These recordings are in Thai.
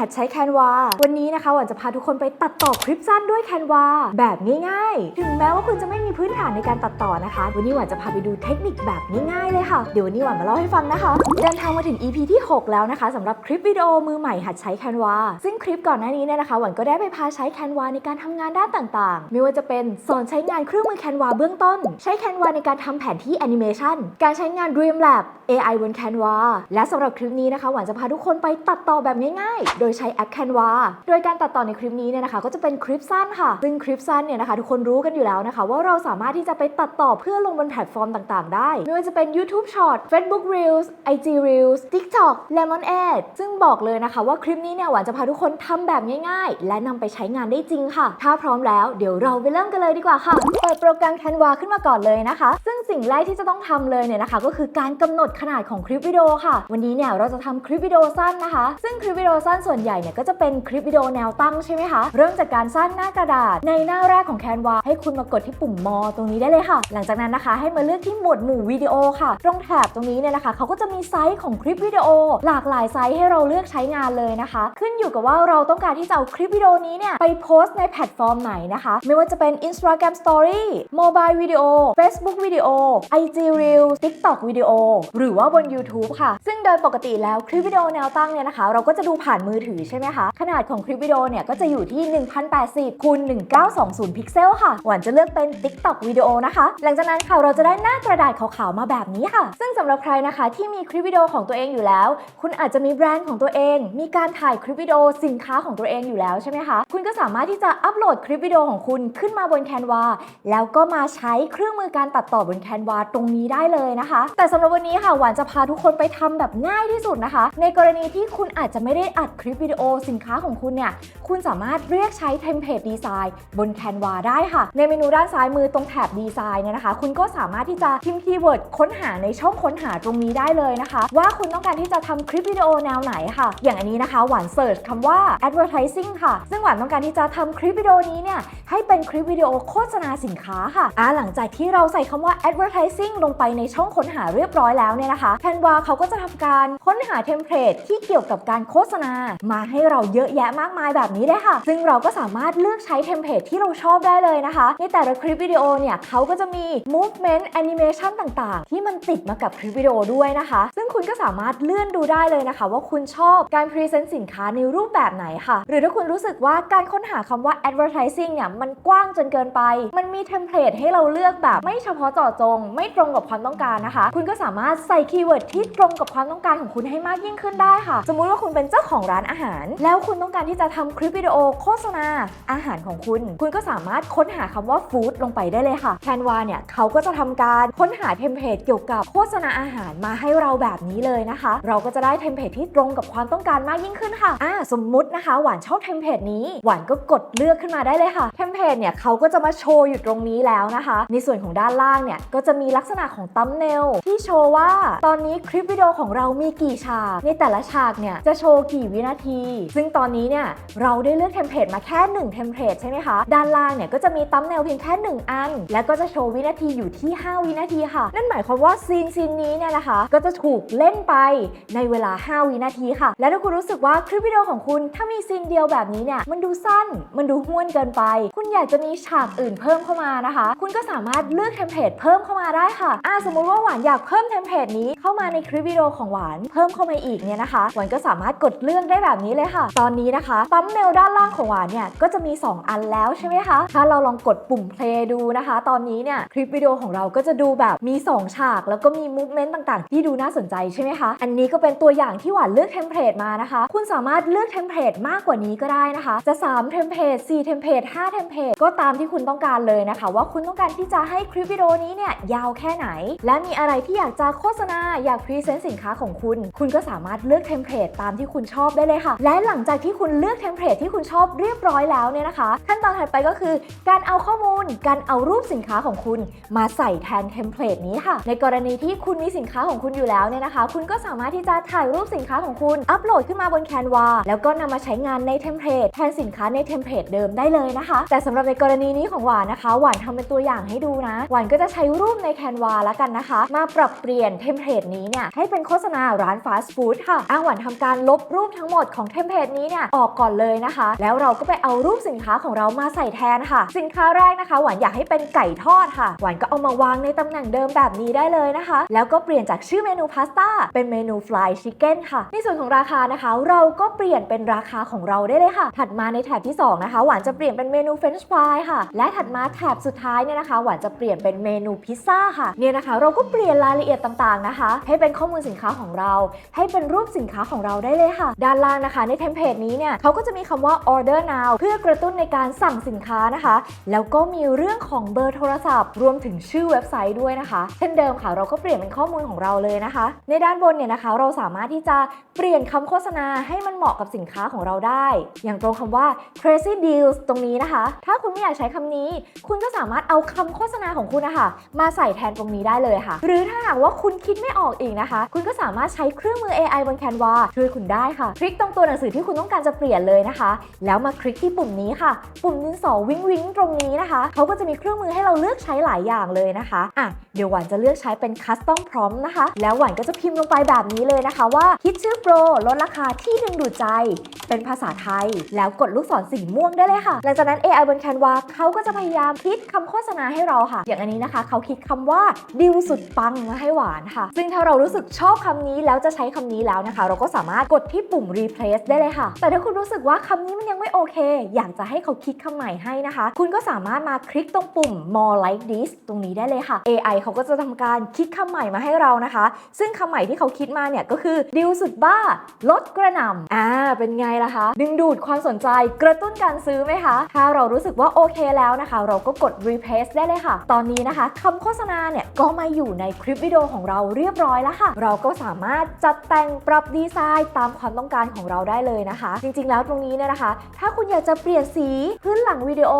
หัดใช้ Canva วันนี้นะคะหวันจะพาทุกคนไปตัดต่อคลิปสั้นด้วย Canva แบบง่ายๆ ถึงแม้ว่าคุณจะไม่มีพื้นฐานในการตัดต่อนะคะ วันนี้หวันจะพาไปดูเทคนิคแบบง่ายๆเลยค่ะ เดี๋ยววันนี้หวันมาเล่าให้ฟังนะคะ เดินทางมาถึง EP ที่ 6 แล้วนะคะสำหรับคลิปวิดีโอมือใหม่หัดใช้ Canva ซึ่งคลิปก่อนหน้านี้เนี่ยนะคะหวันก็ได้ไปพาใช้ Canva ในการทำงานด้านต่างๆ ไม่ว่าจะเป็นสอนใช้งานเครื่องมือ Canva เบื้องต้น ใช้ Canva ในการทำแผนที่แอนิเมชันการใช้งาน Dreamlab AI บน Canva และสำหรับคลิปนี้นะคะหวานจะพาทุกคนไปตัดต่อแบบง่ายๆโดยใช้แอป Canva โดยการตัดต่อในคลิปนี้เนี่ยนะคะ ก็จะเป็นคลิปสั้นค่ะ ซึ่งคลิปสั้นเนี่ยนะคะทุกคนรู้กันอยู่แล้วนะคะ ว่าเราสามารถที่จะไปตัดต่อเพื่อลงบนแพลตฟอร์มต่างๆ ได้ไม่ว่าจะเป็น YouTube Short Facebook Reels IG Reels TikTok Lemon Ad ซึ่งบอกเลยนะคะว่าคลิปนี้เนี่ยหวานจะพาทุกคนทำแบบง่ายๆ และนำไปใช้งานได้จริงค่ะ ถ้าพร้อมแล้วเดี๋ยวเราไปเริ่มกันเลยดีกว่าค่ะเปิดโปรแกรม Canva ขึ้นมาก่อนเลยนะคะ ซึ่งสิ่งแรกที่จะต้องทำเลยเนี่ยนะคะ ก็คือการกำหนดขนาดของคลิปวิดีโอค่ะ วันนี้เนี่ยเราจะทำคลิปวิดีโอสั้นนะคะ ซึ่งคลิปวิดีโอสั้นส่วนใหญ่เนี่ยก็จะเป็นคลิปวิดีโอแนวตั้งใช่ไหมคะ เริ่มจากการสร้างหน้ากระดาษ ในหน้าแรกของ Canva ให้คุณมากดที่ปุ่มมอตรงนี้ได้เลยค่ะ หลังจากนั้นนะคะ ให้มาเลือกที่หมวดหมู่วิดีโอค่ะ ตรงแถบตรงนี้เนี่ยนะคะเขาก็จะมีไซส์ของคลิปวิดีโอ หลากหลายไซส์ให้เราเลือกใช้งานเลยนะคะ ขึ้นอยู่กับว่าเราต้องการที่จะเอาคลิปวิดีโอนี้เนี่ยไปโพสต์ในแพลตฟอร์มไหนนะคะ ไม่ว่าจะเป็น Instagram Story Mobile Video Facebook Video IG Reel TikTok Video หรือว่าบน YouTube ค่ะ ซึ่งโดยปกติแล้วคลิปวิดีโอแนวตั้งเนี่ยนะคะ เราก็จะดูผ่านมือถือใช่ไหมคะ ขนาดของคลิปวิดีโอเนี่ยก็จะอยู่ที่ 1080คูณ1920 พิกเซลค่ะ หวานจะเลือกเป็น TikTok วิดีโอนะคะ หลังจากนั้นค่ะเราจะได้หน้ากระดาษขาวๆมาแบบนี้ค่ะ ซึ่งสำหรับใครนะคะที่มีคลิปวิดีโอของตัวเองอยู่แล้ว คุณอาจจะมีแบรนด์ของตัวเอง มีการถ่ายคลิปวิดีโอสินค้าของตัวเองอยู่แล้วใช่ไหมคะ คุณก็สามารถที่จะอัปโหลดคลิปวิดีโอของคุณขึ้นมาบน Canva แล้วก็มาใช้เครื่องมือการตัดต่อบน Canva ตรงนี้ได้เลยนะคะ แต่สำหรับวันนี้ค่ะหวานจะพาทุกคนไปทำแบบง่ายที่สุดนะคะ ในกรณีที่คุณอาจจะไม่ได้อัดคลิปวิดีโอสินค้าของคุณเนี่ย คุณสามารถเรียกใช้เทมเพลตดีไซน์บน Canva ได้ค่ะ ในเมนูด้านซ้ายมือตรงแถบดีไซน์เนี่ยนะคะ คุณก็สามารถที่จะพิมพ์คีย์เวิร์ดค้นหาในช่องค้นหาตรงนี้ได้เลยนะคะ ว่าคุณต้องการที่จะทำคลิปวิดีโอแนวไหนค่ะ อย่างอันนี้นะคะ หวานเสิร์ชคำว่า advertising ค่ะ ซึ่งหวานต้องการที่จะทำคลิปวิดีโอนี้เนี่ยให้เป็นคลิปวิดีโอโฆษณาสินค้าค่ะอ่าหลังจากที่เราใส่คำว่า advertising ลงไปในช่องค้นหาเรียบร้อยแล้วเนี่ยนะคะ Canva เขาก็จะทำการค้นหาเทมเพลตที่เกี่ยวกับการโฆษณามาให้เราเยอะแยะมากมายแบบนี้เลยค่ะ ซึ่งเราก็สามารถเลือกใช้เทมเพลตที่เราชอบได้เลยนะคะ ในแต่ละคลิปวิดีโอเนี่ยเขาก็จะมี movement animation ต่างๆ ที่มันติดมากับคลิปวิดีโอด้วยนะคะ ซึ่งคุณก็สามารถเลื่อนดูได้เลยนะคะ ว่าคุณชอบการพรีเซนต์สินค้าในรูปแบบไหนค่ะ หรือถ้าคุณรู้สึกว่าการค้นหาคำว่า advertising เนี่ยมันกว้างจนเกินไป มันมีเทมเพลตให้เราเลือกแบบไม่เฉพาะเจาะจง ไม่ตรงกับความต้องการนะคะ คุณก็สามารถใส่คีย์เวิร์ดที่ตรงกับความต้องการของคุณให้มากยิ่งขึ้นได้ค่ะ สมมุติว่าคุณเป็นเจ้าของร้านอาหาร แล้วคุณต้องการที่จะทำคลิปวิดีโอโฆษณาอาหารของคุณ คุณก็สามารถค้นหาคำว่าฟู้ดลงไปได้เลยค่ะ Canva เนี่ยเขาก็จะทำการค้นหาเทมเพลตเกี่ยวกับโฆษณาอาหารมาให้เราแบบนี้เลยนะคะ เราก็จะได้เทมเพลตที่ตรงกับความต้องการมากยิ่งขึ้นค่ะอ่าสมมุตินะคะ หวานชอบเทมเพลตนี้ หวานก็กดเลือกขึ้นมาได้เลยค่ะเทมเพลตเนี่ยเขาก็จะมาโชว์อยู่ตรงนี้แล้วนะคะ ในส่วนของด้านล่างเนี่ยก็จะมีลักษณะของตัมเนลที่โชว์ว่าตอนนี้คลิปวิดีโอของเรามีกี่ฉาก ในแต่ละฉากเนี่ยจะโชว์กี่วินาที ซึ่งตอนนี้เนี่ยเราได้เลือกเทมเพลตมาแค่ 1 เทมเพลตใช่ไหมคะ ด้านล่างเนี่ยก็จะมีตัมเนลเพียงแค่ 1 อัน แล้วก็จะโชว์วินาทีอยู่ที่ 5 วินาทีค่ะ นั่นหมายความว่าซีนซีนนี้เนี่ยนะคะ ก็จะถูกเล่นไปในเวลา 5 วินาทีค่ะ และถ้าคุณรู้สึกว่าคลิปวิดีโอของคุณถ้ามีซีนเดียวแบบนี้เนี่ยมันดูสั้นมันดูห้วนเกินไป คุณอยากจะมีฉากอื่นเพิ่มเข้ามานะคะ คุณก็สามารถเลือกเทมเพลตเพิ่มเข้ามาได้ค่ะอ่าสมมุติว่าหวานอยากเพิ่มเทมเพลตนี้เข้ามาในคลิปวิดีโอของหวานเพิ่มเข้ามาอีกเนี่ยนะคะ หวานก็สามารถกดเลือกได้แบบนี้เลยค่ะ ตอนนี้นะคะปั๊มเมลด้านล่างของหวานเนี่ยก็จะมี 2 อันแล้วใช่ไหมคะ ถ้าเราลองกดปุ่ม play ดูนะคะ ตอนนี้เนี่ยคลิปวิดีโอของเราก็จะดูแบบมี 2 ฉาก แล้วก็มี movement ต่างๆ ที่ดูน่าสนใจใช่ไหมคะ อันนี้ก็เป็นตัวอย่างที่หวานเลือกเทมเพลตมานะคะ คุณสามารถเลือกเทมเพลตมากกว่านี้ก็ได้นะคะ จะ3เทมเพลต4เทมเพลต5เทมเพลตก็ตามที่คุณต้องการเลยนะคะ ว่าคุณต้องการที่จะให้คลิปวิดีโอนี้เนี่ยยาวแค่ไหน และมีอะไรที่อยากจะโฆษณาอยากพรีเซนต์สินค้าของคุณ คุณก็สามารถเลือกเทมเพลตตามที่คุณชอบได้เลยค่ะ และหลังจากที่คุณเลือกเทมเพลตที่คุณชอบเรียบร้อยแล้วเนี่ยนะคะ ขั้นตอนถัดไปก็คือ การเอาข้อมูล การเอารูปสินค้าของคุณ มาใส่แทนเทมเพลตนี้ค่ะ ในกรณีที่คุณมีสินค้าของคุณอยู่แล้วเนี่ยนะคะ คุณก็สามารถที่จะถ่ายรูปสินค้าของคุณ อัปโหลดขึ้นมาบน Canva แล้วก็นำมาใช้งานในเทมเพลตแทนสินค้าในเทมเพลตเดิมได้เลยนะคะ แต่สำหรับในกรณีนี้ของหวานนะคะ หวานทำเป็นตัวอย่างให้ดูนะ หวานก็จะใช้รูปใน Canva แล้วกันนะคะ มาปรับเปลี่ยนเทมเพลตนี้เนี่ยให้เป็นโฆษณาร้านฟาสต์ฟู้ดค่ะอ้างหวานทำการลบรูปทั้งหมดของเทมเพลตนี้เนี่ยออกก่อนเลยนะคะ แล้วเราก็ไปเอารูปสินค้าของเรามาใส่แทนค่ะ สินค้าแรกนะคะ หวานอยากให้เป็นไก่ทอดค่ะ หวานก็เอามาวางในตำแหน่งเดิมแบบนี้ได้เลยนะคะ แล้วก็เปลี่ยนจากชื่อเมนูพาสต้าเป็นเมนูฟลายชิคเก้นค่ะ ในส่วนของราคานะคะ เราก็เปลี่ยนเป็นราคาของเราได้เลยค่ะ ถัดมาในแถบที่สองนะคะ หวานจะเปลี่ยนเป็นเมนูเฟรนช์ฟรายค่ะ และถัดมาแถบสุดท้ายเนี่ยนะคะ หวานจะเปลี่ยนเป็นเมนูพิซซ่าค่ะ เนี่ยนะคะ เราก็เปลี่ยนรายละเอียดต่างๆนะคะ ให้เป็นข้อมูลสินค้าของเรา ให้เป็นรูปสินค้าของเราได้เลยค่ะ ด้านล่างนะคะ ในเทมเพลตนี้เนี่ยเขาก็จะมีคำว่า order now เพื่อกระตุ้นในการสั่งสินค้านะคะ แล้วก็มีเรื่องของเบอร์โทรศัพท์ รวมถึงชื่อเว็บไซต์ด้วยนะคะ เช่นเดิมค่ะ เราก็เปลี่ยนเป็นข้อมูลของเราเลยนะคะ ในด้านบนเนี่ยนะคะ เราสามารถที่จะเปลี่ยนคำโฆษณาให้มันเหมาะกับสินค้าของเราได้ อย่างตรงคำว่า crazy deals ตรงนี้นะคะ ถ้าคุณไม่อยากใช้คำนี้ คุณก็สามารถเอาคำโฆษณาของคุณนะคะมาใส่แทนตรงนี้ได้เลยค่ะ หรือถ้าหากว่าคุณคิดไม่ออกอีกนะคะ คุณก็สามารถใช้เครื่องมือ AI บน Canva ช่วยคุณได้ค่ะคลิกตรงตัวหนังสือที่คุณต้องการจะเปลี่ยนเลยนะคะ แล้วมาคลิกที่ปุ่มนี้ค่ะ ปุ่มดินสอวิ้งวิ้งตรงนี้นะคะเขาก็จะมีเครื่องมือให้เราเลือกใช้หลายอย่างเลยนะคะอะเดี๋ยวหวานจะเลือกใช้เป็น Custom Prompt นะคะ แล้วหวานก็จะพิมพ์ลงไปแบบนี้เลยนะคะ ว่าคิดชื่อโปรลดราคาที่ดึงดูดใจ เป็นภาษาไทย แล้วกดลูกศรสีม่วงได้เลยค่ะ หลังจากนั้น AI บน Canva เขาก็จะพยายามคิดคำโฆษณาให้เราค่ะ อย่างอันนี้นะคะเขาคิดคำว่าดิวสุดปังมาให้หวานค่ะ ซึ่งถ้าเรารู้สึกชอบคำนี้แล้วจะใช้คำนี้แล้วนะคะ เราก็สามารถกดที่ปุ่ม replace ได้เลยค่ะ แต่ถ้าคุณรู้สึกว่าคำนี้มันยังไม่โอเค อยากจะให้เขาคิดคำใหม่ให้นะคะ คุณก็สามารถมาคลิกตรงปุ่ม more like this ตรงนี้ได้เลยค่ะ AI เขาก็จะทำการคิดคำใหม่มาให้เรานะคะ ซึ่งคำใหม่ที่เขาคิดมาเนี่ยก็คือดิวสุดบ้าลดกระหน่ำอ่าเป็นไงล่ะคะ ดึงดูดความสนใจกระตุ้นการซื้อไหมคะ ถ้าเรารู้สึกว่าโอเคแล้วนะคะ เราก็กด replace ได้เลยค่ะ ตอนนี้นะคะคำโฆษณาเนี่ยก็มาอยู่ในคลิปวิดีโอของเราเรียบร้อยแล้วค่ะ เราก็สามารถจัดแต่งปรับดีไซน์ตามความต้องการของเราได้เลยนะคะ จริงๆ แล้วตรงนี้เนี่ยนะคะ ถ้าคุณอยากจะเปลี่ยนสีพื้นหลังวิดีโอ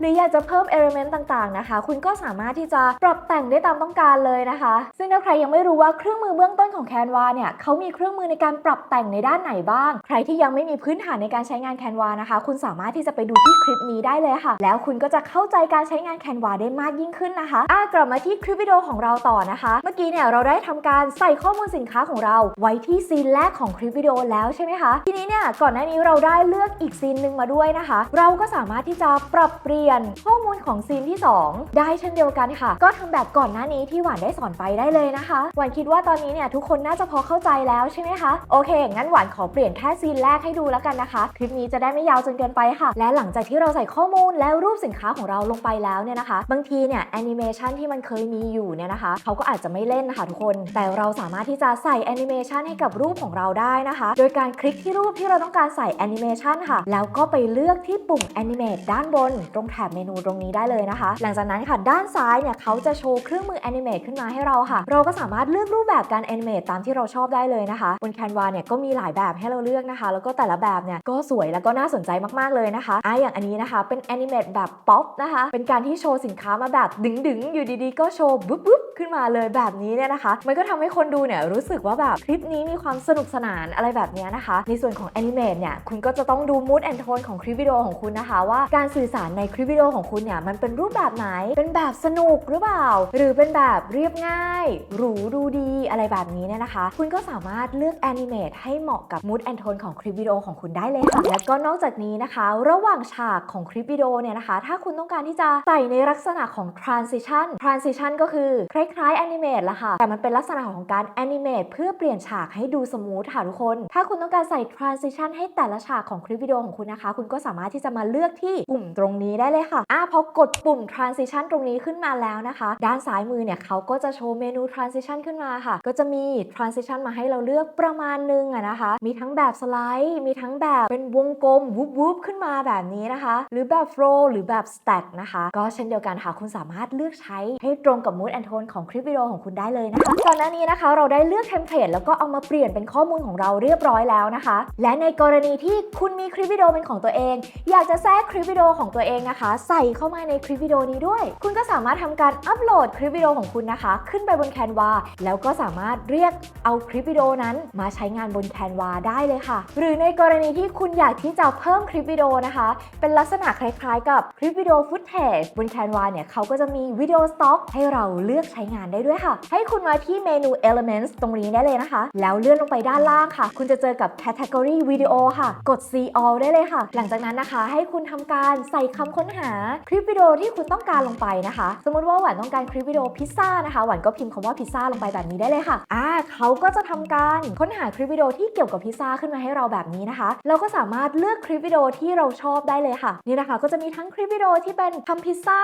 หรืออยากจะเพิ่มเอลิเมนต์ต่างๆนะคะ คุณก็สามารถที่จะปรับแต่งได้ตามต้องการเลยนะคะ ซึ่งถ้าใครยังไม่รู้ว่าเครื่องมือเบื้องต้นของ Canva เนี่ยเขามีเครื่องมือในการปรับแต่งในด้านไหนบ้าง ใครที่ยังไม่มีพื้นฐานในการใช้งาน Canva นะคะ คุณสามารถที่จะไปดูที่คลิปนี้ได้เลยค่ะ แล้วคุณก็จะเข้าใจการใช้งาน Canva ได้มากยิ่งขึ้นนะคะอะกลับมาที่คลิปวิดีโอของเราต่อนะคะ เมื่อกี้เนี่ยเราได้ทำการใส่ข้อมูลสินค้าของเรา ไว้ที่ซีนแรกของคลิปวิดีโอแล้วใช่ไหมคะ ทีนี้เนี่ยก่อนหน้านี้เราได้เลือกอีกซีนหนึ่งมาด้วยนะคะ เราก็สามารถที่จะปรับเปลี่ยนข้อมูลของซีนที่ 2 ได้เช่นเดียวกันค่ะ ก็ทำแบบก่อนหน้านี้ที่หวานได้สอนไปได้เลยนะคะหวานคิดว่าตอนนี้เนี่ยทุกคนน่าจะพอเข้าใจแล้วใช่ไหมคะโอเคงั้นหวานขอเปลี่ยนแค่ซีนแรกให้ดูแล้วกันนะคะ คลิปนี้จะได้ไม่ยาวจนเกินไปค่ะ และหลังจากที่เราใส่ข้อมูลและรูปสินค้าของเราลงไปแล้วเนี่ยนะคะ บางทีเนี่ยแอนิเมชันที่มันเคยมีอยู่เนี่ยนะคะเขาก็อาจจะไม่เล่นนะคะทุกคน แต่เราสามารถที่จะใส่แอนิเมชันให้กับรูปของเราได้นะคะ โดยการคลิกที่รูปที่เราต้องการใส่แอนิเมชันค่ะ แล้วก็ไปเลือกที่ปุ่มแอนิเมตด้านบน ตรงแถบเมนูตรงนี้ได้เลยนะคะ หลังจากนั้นค่ะด้านซ้ายเนี่ยเขาจะโชว์เครื่องมือแอนิเมตขึ้นมาให้เราค่ะ เราก็สามารถเลือกรูปแบบการแอนิเมตตามที่เราชอบได้เลยนะคะ บน Canva เนี่ยก็มีหลายแบบให้เราเลือกนะคะ แล้วก็แต่ละแบบเนี่ยก็สวยแล้วก็น่าสนใจมากๆเลยนะคะอะอย่างอันนี้นะคะ เป็นแอนิเมตแบบป๊อปนะคะ เป็นการที่โชว์สินค้ามาแบบดึงๆ อยู่ดีๆ ก็โชว์บุ๊บบุ๊บขึ้นมาเลยแบบนี้เนี่ยนะคะ มันก็ทำให้คนดูเนี่ยรู้สึกว่าแบบคลิปนี้มีความสนุกสนานอะไรแบบนี้นะคะในส่วนของแอนิเมตเนี่ยคุณก็จะต้องดูมูดแอนโทนของคลิปวิดีโอของคุณนะคะ ว่าการสื่อสารในคลิปวิดีโอของคุณเนี่ยมันเป็นรูปแบบไหน เป็นแบบสนุกหรือเปล่า หรือเป็นแบบเรียบง่ายหรูดูดีอะไรแบบนี้เนี่ยนะคะ คุณก็สามารถเลือกแอนิเมตให้เหมาะกับมูดแอนโทนของคลิปวิดีโอของคุณได้เลยค่ะ แล้วก็นอกจากนี้นะคะ ระหว่างฉากของคลิปวิดีโอเนี่ยนะคะ ถ้าคุณต้องการที่จะใส่ในลักษณะของ transition transition ก็คือคล้ายๆแอนิเมตละค่ะ แต่มันเป็นลักษณะของการแอนิเมตเพื่อเปลี่ยนฉากให้ดูสมูทค่ะทุกคน ถ้าคุณต้องการใส่ transition ให้แต่ละฉากของคลิปวิดีโอของคุณนะคะ คุณก็สามารถที่จะมาเลือกที่ปุ่มตรงนี้ได้เลยค่ะอะพอกดปุ่ม transition ตรงนี้ขึ้นมาแล้วนะคะ ด้านซ้ายมือเนี่ยเขาก็จะโชว์เมนู transition ขึ้นมาค่ะ ก็จะมี transition มาให้เราเลือกประมาณนึงอะนะคะ มีทั้งแบบสไลด์ มีทั้งแบบเป็นวงกลมวูบวูบขึ้นมาแบบนี้นะคะ หรือแบบ flow หรือแบบ stack นะคะ ก็เช่นเดียวกันค่ะ คุณสามารถเลือกใช้ให้ตรงกับ mood and tone ของคลิปวิดีโอของคุณได้เลยนะคะก่อนหน้านี้นะคะ เราได้เลือกเทมเพลตแล้วก็เอามาเปลี่ยนเป็นข้อมูลของเราเรียบร้อยแล้วนะคะ และในกรณีที่คุณมีคลิปวิดีโอเป็นของตัวเอง อยากจะแทรกคลิปวิดีโอของตัวเองนะคะ ใส่เข้ามาในคลิปวิดีโอนี้ด้วย คุณก็สามารถทำการอัปโหลดคลิปวิดีโอของคุณนะคะ ขึ้นไปบน Canva แล้วก็สามารถเรียกเอาคลิปวิดีโอนั้นมาใช้งานบน Canva ได้เลยค่ะ หรือในกรณีที่คุณอยากที่จะเพิ่มคลิปวิดีโอนะคะ เป็นลักษณะคล้ายๆ กับคลิปวิดีโอฟุตเทจบน Canva เนี่ยเขาก็จะมีวิดีโอสต็อกให้เราเลือกใช้งานได้ด้วยค่ะ ให้คุณมาที่เมนู Elements ตรงนี้ได้เลยนะคะ แล้วเลื่อนลงไปด้านล่างค่ะ คุณจะเจอกับ category วิดีโอค่ะ กด see all ได้เลยค่ะ หลังจากนั้นนะคะ ให้คุณทำการใส่คำค้นหาคลิปวิดีโอที่คุณต้องการลงไปนะคะ สมมติว่าหวานต้องการคลิปวิดีโอพิซซ่านะคะ หวานก็พิมพ์คำว่าพิซซ่าลงไปแบบนี้ได้เลยค่ะอ่าเขาก็จะทำการค้นหาคลิปวิดีโอที่เกี่ยวกับพิซซ่าขึ้นมาให้เราแบบนี้นะคะ เราก็สามารถเลือกคลิปวิดีโอที่เราชอบได้เลยค่ะ นี่นะคะ ก็จะมีทั้งคลิปวิดีโอที่เป็นทำพิซซ่า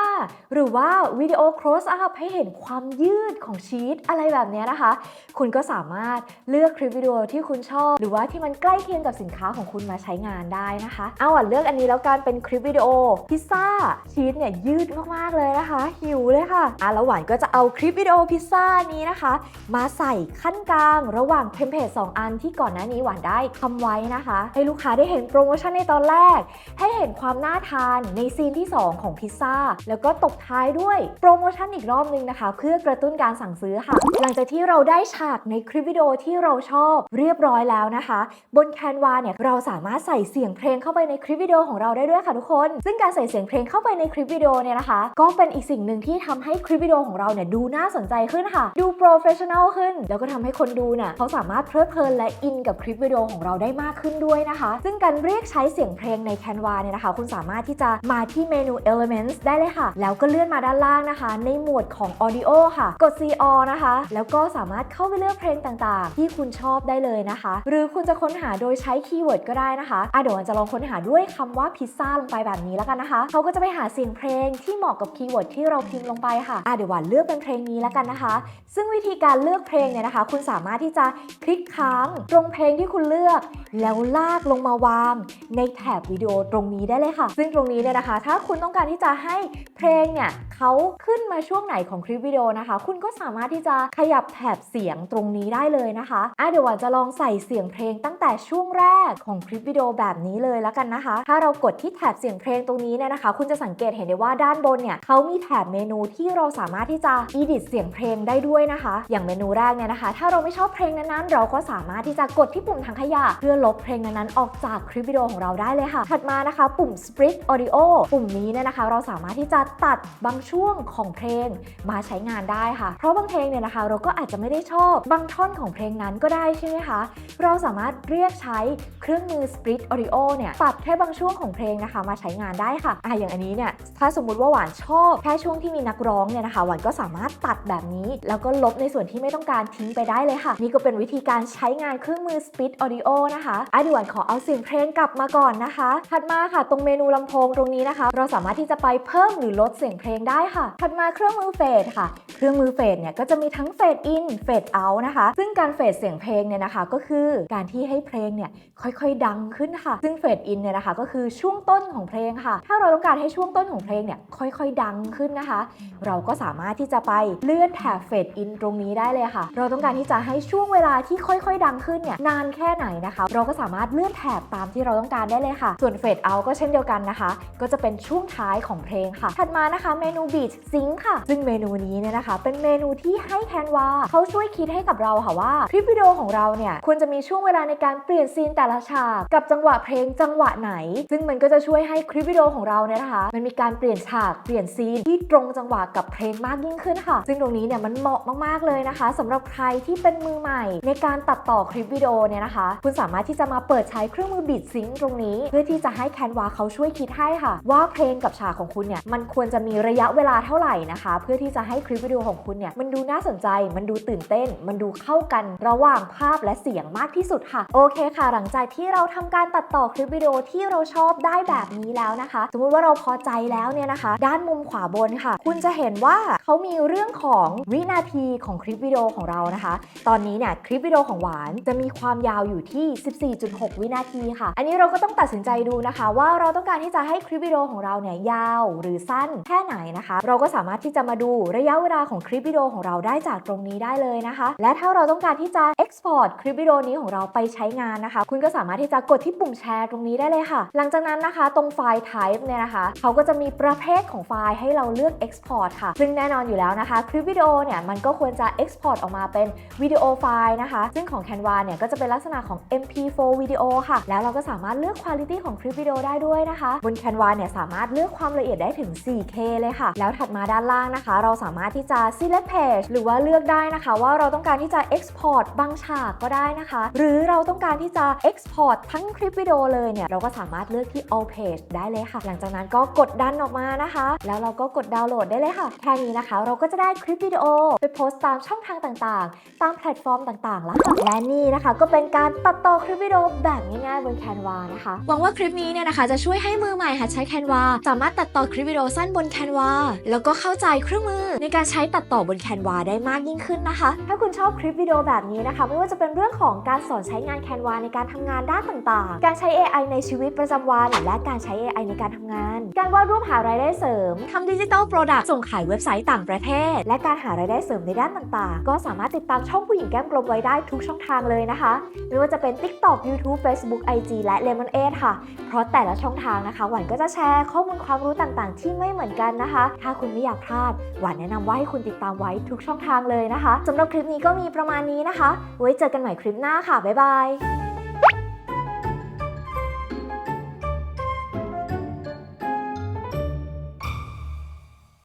หรือว่าวิดีโอ close up ให้เห็นความยืดของชีสอะไรแบบนี้นะคะ คุณก็สามารถเลือกคลิปวิดีโอที่คุณชอบ หรือว่าที่มันใกล้เคียงกับสินค้าของคุณมาใช้งานได้นะคะ เอาอะเลือกอันนี้แล้วกันเป็นคลิปวิดีโอพิซซ่าชีสเนี่ยยืดมากๆเลยนะคะ หิวเลยค่ะอะแล้วหวานก็จะเอาคลิปวิดีโอพิซซ่านี้นะคะ มาใส่ขั้นกลางระหว่างเทมเพลต2อันที่ก่อนหน้านี้หวานได้ทำไว้นะคะ ให้ลูกค้าได้เห็นโปรโมชั่นในตอนแรก ให้เห็นความน่าทานในซีนที่ 2 ของพิซซ่าแล้วก็ตบท้ายด้วยโปรโมชั่นอีกรอบนึงนะคะ เพื่อกระตุ้นการสั่งซื้อค่ะ หลังจากที่เราได้ฉากในคลิปวิดีโอที่เราชอบเรียบร้อยแล้วนะคะบนแคนวาเนี่ยเราสามารถใส่เสียงเพลงเข้าไปในคลิปวิดีโอของเราได้ด้วยค่ะทุกคน ซึ่งการใส่เสียงเพลงเข้าไปในคลิปวิดีโอเนี่ยนะคะ ก็เป็นอีกสิ่งหนึ่งที่ทำให้คลิปวิดีโอของเราเนี่ยดูน่าสนใจขึ้นค่ะ ดูโปรเฟชชั่นอลขึ้น แล้วก็ทำให้คนดูเนี่ยเขาสามารถเพลิดเพลินและอินกับคลิปวิดีโอของเราได้มากขึ้นด้วยนะคะ ซึ่งการเรียกใช้เสียงเพลงใน Canva เนี่ยนะคะ คุณสามารถที่จะมาที่เมนู Elements ได้เลยค่ะ แล้วก็เลื่อนมาด้านล่างนะคะ ในหมวดของ Audio ค่ะ กด See All นะคะ แล้วก็สามารถเข้าไปเลือกเพลงต่างๆ ที่คุณชอบได้เลยนะคะ หรือคุณจะค้นหาโดยใช้คีย์เวิร์ดก็ได้นะคะอะเดี๋ยววันจะลองค้นหาด้วยคำว่าพิซซ่าลงไปแบบนี้แล้วกันนะคะเขาก็จะไปหาเสียงเพลงที่เหมาะกับคีย์เวิร์ดที่เราพิมพ์ลงไปค่ะอะเดี๋ยวหวานเลือกเป็นเพลงนี้แล้วกันนะคะ ซึ่งวิธีการเลือกเพลงเนี่ยนะคะ คุณสามารถที่จะคลิกค้างตรงเพลงที่คุณเลือก แล้วลากลงมาวาง ในแถบวิดีโอตรงนี้ได้เลยค่ะ ซึ่งตรงนี้เนี่ยนะคะ ถ้าคุณต้องการที่จะให้เพลงเนี่ยเขาขึ้นมาช่วงไหนของคลิปวิดีโอนะคะ คุณก็สามารถที่จะขยับแถบเสียงตรงนี้ได้เลยนะคะอะเดี๋ยวหวานจะลองใส่เสียงเพลงตั้งแต่ช่วงแรกของคลิปวิดีโอแบบนี้เลยแล้วกันนะคะ ถ้าเรากดที่แถบเสียงเพลงตรงนี้เนี่ยนะคะ คุณจะสังเกตเห็นได้ว่าด้านบนเนี่ยเขามีแถบเมนูที่เราสามารถที่จะ edit เสียงเพลงได้ด้วยนะคะ อย่างเมนูแรกเนี่ยนะคะ ถ้าเราไม่ชอบเพลงนั้นๆ เราก็สามารถที่จะกดที่ปุ่มถังขยะ เพื่อลบเพลงนั้นๆออกจากคลิปวิดีโอของเราได้เลยค่ะ ถัดมานะคะ ปุ่ม split audio ปุ่มนี้เนี่ยนะคะ เราสามารถที่จะตัดบางช่วงของเพลงมาใช้งานได้ค่ะ เพราะบางเพลงเนี่ยนะคะ เราก็อาจจะไม่ได้ชอบบางท่อนของเพลงนั้นก็ได้ใช่ไหมคะ เราสามารถเรียกใช้เครื่องมือ split audio เนี่ยตัดแค่บางช่วงของเพลงนะคะ มาใช้งานได้ค่ะอะอย่างอันนี้เนี่ยถ้าสมมุติว่าหวานชอบแค่ช่วงที่มีนักร้องเนี่ยนะคะหวานก็สามารถตัดแบบนี้ แล้วก็ลบในส่วนที่ไม่ต้องการทิ้งไปได้เลยค่ะ นี่ก็เป็นวิธีการใช้งานเครื่องมือ split audio นะคะอะเดี๋ยวหวานขอเอาเสียงเพลงกลับมาก่อนนะคะถัดมาค่ะ ตรงเมนูลำโพงตรงนี้นะคะ เราสามารถที่จะไปเพิ่มหรือลดเสียงเพลงได้ค่ะถัดมาเครื่องมือเฟดค่ะ เครื่องมือเฟดเนี่ยก็จะมีทั้งเฟดอินเฟดเอานะคะ ซึ่งการเฟดเสียงเพลงเนี่ยนะคะ ก็คือการที่ใให้เพลงเนี่ยค่อยๆ ดังขึ้นค่ะ ซึ่งเฟดอินเนี่ยนะคะก็คือช่วงต้นของเพลงค่ะ ถ้าเราต้องการให้ช่วงต้นของเพลงเนี่ยค่อยๆ ดังขึ้นนะคะ เราก็สามารถที่จะไปเลื่อนแถบเฟดอินตรงนี้ได้เลยค่ะ เราต้องการที่จะให้ช่วงเวลาที่ค่อยๆ ดังขึ้นเนี่ยนานแค่ไหนนะคะ เราก็สามารถเลื่อนแถบตามที่เราต้องการได้เลยค่ะ ส่วนเฟดเอาก็เช่นเดียวกันนะคะ ก็จะเป็นช่วงท้ายของเพลงค่ะ ถัดมานะคะเมนู Beat Sync ค่ะ ซึ่งเมนูนี้เนี่ยนะคะ เป็นเมนูที่ให้แคนวาเขาช่วยคิดให้กับเราค่ะว่าคลิปวิดีโอของเราเนี่ยควรจะมีช่วงเวลาในการเปลี่ยนซีนแต่ละฉากกับจังหวะเพลงจังหวะไหน ซึ่งมันก็จะช่วยให้คลิปวิดีโอของเราเนี่ยนะคะ มันมีการเปลี่ยนฉากเปลี่ยนซีนที่ตรงจังหวะกับเพลงมากยิ่งขึ้นค่ะ ซึ่งตรงนี้เนี่ยมันเหมาะมากๆเลยนะคะสำหรับใครที่เป็นมือใหม่ ในการตัดต่อคลิปวิดีโอเนี่ยนะคะ คุณสามารถที่จะมาเปิดใช้เครื่องมือบีดซิงตรงนี้ เพื่อที่จะให้แคนวาเขาช่วยคิดให้ค่ะ ว่าเพลงกับฉากของคุณเนี่ยมันควรจะมีระยะเวลาเท่าไหร่นะคะ เพื่อที่จะให้คลิปวิดีโอของคุณเนี่ยมันดูน่าสนใจ มันดูตื่นเต้น มันดูเข้ากันระหว่างภาพและเสียงมากที่สุดค่ะโอเคค่ะ หลังจากที่เราทำการตัดต่อคลิปวิดีโอที่เราชอบได้แบบนี้แล้วนะคะ สมมุติว่าเราพอใจแล้วเนี่ยนะคะ ด้านมุมขวาบนค่ะ คุณจะเห็นว่าเขามีเรื่องของวินาทีของคลิปวิดีโอของเรานะคะ ตอนนี้เนี่ยคลิปวิดีโอของหวานจะมีความยาวอยู่ที่ 14.6 วินาทีค่ะ อันนี้เราก็ต้องตัดสินใจดูนะคะ ว่าเราต้องการที่จะให้คลิปวิดีโอของเราเนี่ยยาวหรือสั้นแค่ไหนนะคะ เราก็สามารถที่จะมาดูระยะเวลาของคลิปวิดีโอของเราได้จากตรงนี้ได้เลยนะคะ และถ้าเราต้องการที่จะ export คลิปวิดีโอนี้ของเราไปใช้งานนะคะ คุณก็สามารถที่จะกดที่ปุ่มแชร์ตรงนี้ได้เลยค่ะ หลังจากนั้นนะคะตรงไฟล์ type เนี่ยนะคะ เขาก็จะมีประเภทของไฟล์ให้เราเลือก export ค่ะ ซึ่งแน่นอนอยู่แล้วนะคะ คลิปวิดีโอเนี่ยมันก็ควรจะ export ออกมาเป็นวิดีโอไฟล์นะคะ ซึ่งของ Canva เนี่ยก็จะเป็นลักษณะของ MP4 วิดีโอค่ะ แล้วเราก็สามารถเลือก quality ของคลิปวิดีโอได้ด้วยนะคะ บน Canva เนี่ยสามารถเลือกความละเอียดได้ถึง 4K เลยค่ะ แล้วถัดมาด้านล่างนะคะ เราสามารถที่จะ select page หรือว่าเลือกได้นะคะ ว่าเราต้องการที่จะ export บางฉากก็ได้นะคะ หรือเราต้องการที่จะ export ทั้งคลิปวิดีโอเลยเนี่ย เราก็สามารถเลือกที่ all page ได้เลยค่ะ หลังจากนั้นก็กดดันออกมานะคะ แล้วเราก็กดดาวน์โหลดได้เลยค่ะ แค่นี้นะคะ เราก็จะได้คลิปวิดีโอ ไปโพสต์ตามช่องทางต่างๆ ตามแพลตฟอร์มต่างๆ แล้วค่ะ และนี่นะคะ ก็เป็นการตัดต่อคลิปวิดีโอแบบง่ายๆบน Canva นะคะ หวังว่าคลิปนี้เนี่ยนะคะจะช่วยให้มือใหม่หัดใช้ Canva สามารถตัดต่อคลิปวิดีโอสั้นบน Canva แล้วก็เข้าใจเครื่องมือ ในการใช้ตัดต่อบน Canva ได้มากยิ่งขึ้นนะคะ ถ้าคุณชอบคลิปวิดีโอแบบนี้นะคะ ไม่ว่าจะเป็นเรื่องของการสอนใช้งาน Canva ในการทำงานด้านต่างๆ การใช้ AI ในชีวิตประจำวัน และการใช้ AI ในการทำงาน การวาดรูปหารายได้เสริมทำดิจิทัลโปรดักต์ส่งขายเว็บไซต์ต่างประเทศ และการหารายได้เสริมในด้านต่างๆ ก็สามารถติดตามช่องผู้หญิงแก้มกลมไว้ได้ทุกช่องทางเลยนะคะ ไม่ว่าจะเป็น TikTok YouTube Facebook IG และ Lemonade ค่ะ เพราะแต่ละช่องทางนะคะหวานก็จะแชร์ข้อมูลความรู้ต่างๆ ที่ไม่เหมือนกันนะคะ ถ้าคุณไม่อยากพลาด หวานแนะนำว่าให้คุณติดตามไว้ทุกช่องทางเลยนะคะสำหรับคลิปนี้ก็มีประมาณนี้นะคะ ไว้เจอกันใหม่คลิปหน้าค่ะบ๊ายบาย bye.